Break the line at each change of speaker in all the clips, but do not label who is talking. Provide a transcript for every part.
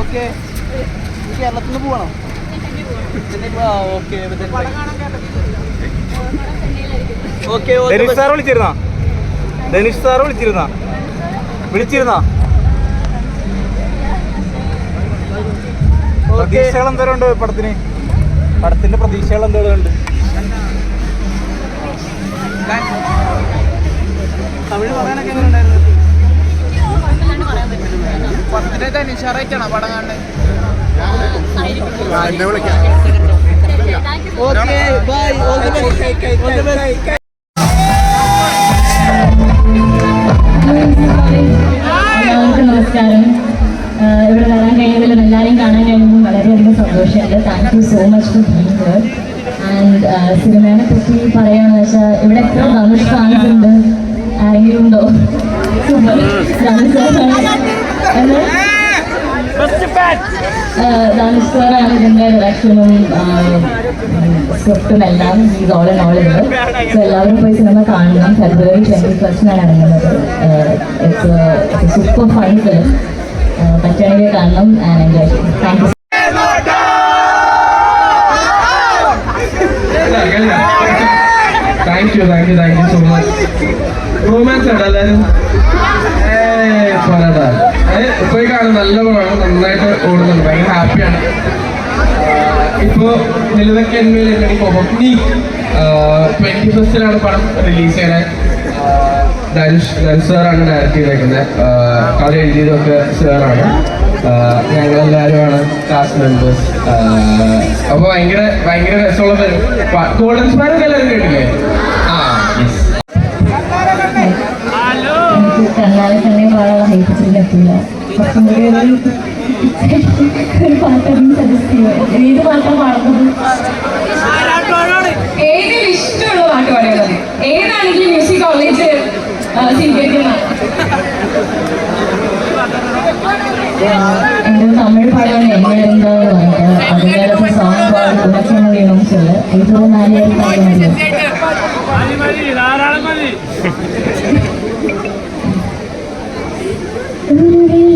Okay കേരളത്തിൽ നിന്ന് പോകണം ഓക്കെ
ധനുഷ് സാർ വിളിച്ചിരുന്ന? ധനുഷ് സാർ വിളിച്ചിരുന്ന? വിളിച്ചിരുന്ന? പ്രതീക്ഷകൾ എന്തോരം ഉണ്ട് പടത്തിന്? പടത്തിന്റെ പ്രതീക്ഷകൾ എന്തോരം ഉണ്ട്?
തമിഴ് പറയാനൊക്കെ എങ്ങനെ ഉണ്ടായിരുന്നു? പടത്തിന്റെ ധനുഷാറായിട്ടാണോ പടം കാണുന്നത്? Okay bye. All the best all the best
എല്ലാവർക്കും നമസ്കാരം. ഇവിടെ വരാൻ കഴിഞ്ഞതിലും എല്ലാവരെയും കാണാൻ കഴിഞ്ഞതും വളരെയധികം സന്തോഷമുണ്ട്. Thank you so much for being here and സിനിമയെ പറ്റി പറയുകയാണെന്ന് വെച്ചാൽ ഇവിടെ എത്ര ധനുഷ് ഫാൻസ് ഉണ്ട്? ആരെങ്കിലും ഉണ്ടോ? ധനുഷ് സാറാണ് ഇതിന്റെ ഡയറക്ഷനും സ്ക്രിപ്റ്റും എല്ലാം ഈസ് ഓൾ ആൻഡ് ഓൾ ഉണ്ട് സോ എല്ലാവരും പോയി സിനിമ കാണണം. ഫെബ്രുവരി ട്വന്റി ഫസ്റ്റിനാണ് ഇറങ്ങുന്നത് ഇറ്റ്സ് സൂപ്പർ ഫൈൻ ഫിലിം പറ്റുകയാണെങ്കിൽ കാണണം. And enjoy thank you
thank so much romance ആണ് എല്ലാവരും പോയി കാണും നല്ല പടമാണ് നന്നായിട്ട് ഓടുന്നുണ്ട് ഭയങ്കര ഹാപ്പിയാണ് ഇപ്പോ നിലതൊക്കെ എന്മേൽ എനിക്ക് നീ ട്വന്റി ഫസ്റ്റിലാണ് പടം റിലീസ് ചെയ്യണേ ധനുഷ് ധനുഷ് സാറാണ് ഡയറക്റ്റ് ചെയ്തേക്കുന്നത് കഥ എഴുതിയതൊക്കെ സാറാണ് ഞങ്ങളെല്ലാവരുമാണ് കാസ്റ്റ് മെമ്പേഴ്സ് അപ്പോൾ ഭയങ്കര ഭയങ്കര രസമുള്ള ഗോൾഡൻ സ്പാനൊക്കെ എല്ലാവരും കേട്ടില്ലേ?
കൂടി ഒരു പാട്ടൊന്നും സജസ്റ്റ് ചെയ്യുക ഏത് പാട്ടാണ് പാടുന്നത്
ഏതിൽ ഇഷ്ടമുള്ള പാട്ട് പാടിയാൽ മതി. ഏതാണെങ്കിലും മ്യൂസിക് കോളേജ് സ്വീകരിക്കുന്ന
എന്റെ തമിഴ് പാടാണ് പറഞ്ഞത് അതിന്റെ സോങ് പാടും ഉണക്കുന്ന ചില ഏറ്റവും നാലുപേർ പാടുന്നത് ഒരു വെള്ളിക്കൊലുസ്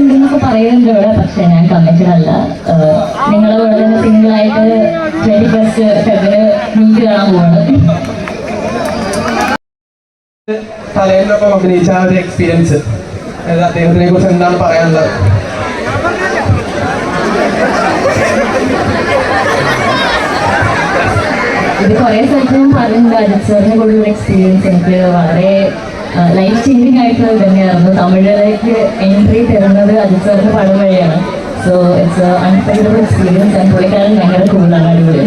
ഉണ്ടെന്നൊക്കെ പറയുന്നുണ്ട് ഇവിടെ പക്ഷെ ഞാൻ കമ്മിറ്റഡല്ല. നിങ്ങളവിടെ തന്നെ സിംഗിളായിട്ട് ട്വന്റി ഫസ്റ്റ് ഫെബ്രുവരി മീറ്റ് കാണാൻ പോവാണ്.
തലേന്നൊപ്പം അഭിനയിച്ച ആ ഒരു എക്സ്പീരിയൻസ് അദ്ദേഹത്തിനെ കുറിച്ച് എന്താണ് പറയാനുള്ളത്?
ഇത് കുറേ സ്ഥലത്തും പറയുന്നുണ്ട് അജിത് സാറിനെ കൂടുതൽ എക്സ്പീരിയൻസ് എനിക്ക് വളരെ ലൈഫ് ചേഞ്ചിങ് ആയിട്ടുള്ളത് തന്നെയായിരുന്നു തമിഴിലേക്ക് എൻട്രി തരുന്നത് അജിത് സാറിന്റെ പടം വഴിയാണ്. So it's unforgettable experience and പുള്ളിക്കാരൻ ഭയങ്കര കൂടുതലാണ് അടിപൊളി.